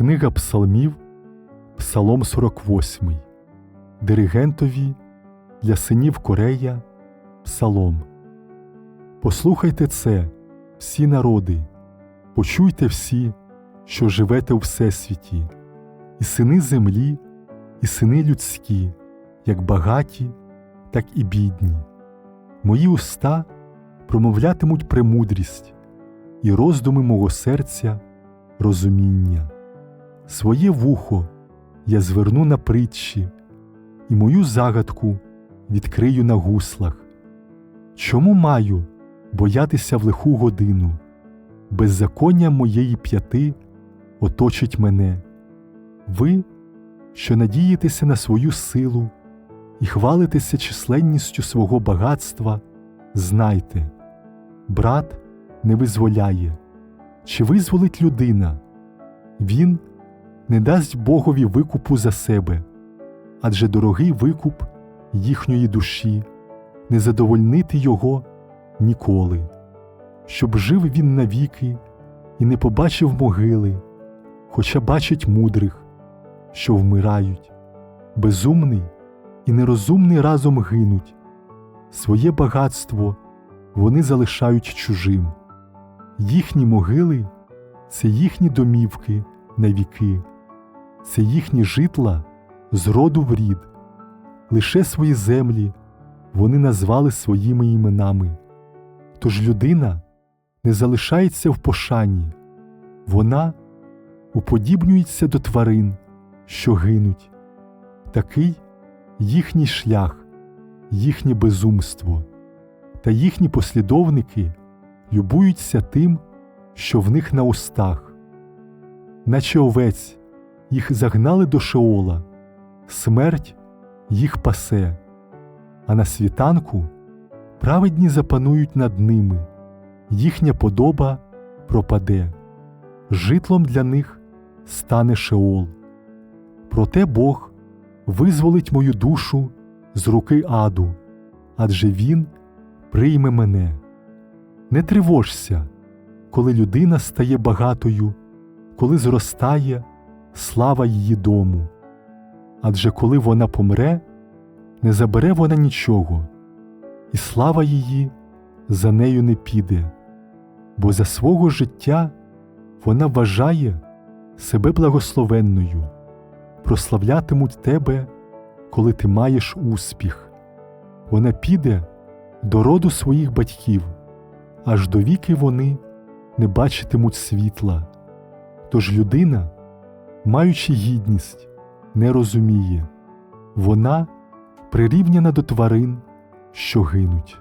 Книга Псалмів, Псалом 48, Диригентові для синів Корея, Псалом. Послухайте це, всі народи, почуйте всі, що живете у Всесвіті, і сини землі, і сини людські, як багаті, так і бідні. Мої уста промовлятимуть премудрість, і роздуми мого серця розуміння. Своє вухо я зверну на притчі, і мою загадку відкрию на гуслах. Чому маю боятися в лиху годину? Беззаконня моєї п'яти оточить мене. Ви, що надієтеся на свою силу і хвалитеся численністю свого багатства, знайте, брат не визволяє, чи визволить людина, він не дасть Богові викупу за себе, адже дорогий викуп їхньої душі, не задовольнити його ніколи, щоб жив він навіки і не побачив могили, хоча бачить мудрих, що вмирають, безумний і нерозумний разом гинуть, своє багатство вони залишають чужим, їхні могили це їхні домівки на віки, це їхні житла з роду в рід, лише свої землі вони назвали своїми іменами. Тож людина не залишається в пошані, вона уподібнюється до тварин, що гинуть. Такий їхній шлях, їхнє безумство, та їхні послідовники любуються тим, що в них на устах, наче овець їх загнали до Шеола, смерть їх пасе, а на світанку праведні запанують над ними, їхня подоба пропаде, житлом для них стане Шеол. Проте Бог визволить мою душу з руки аду, адже Він прийме мене. Не тривожся, коли людина стає багатою, коли зростає слава її дому. Адже коли вона помре, не забере вона нічого, і слава її за нею не піде, бо за свого життя вона вважає себе благословенною, прославлятимуть тебе, коли ти маєш успіх. Вона піде до роду своїх батьків, аж до віки вони не бачитимуть світла. Тож людина, маючи гідність, не розуміє, вона прирівняна до тварин, що гинуть.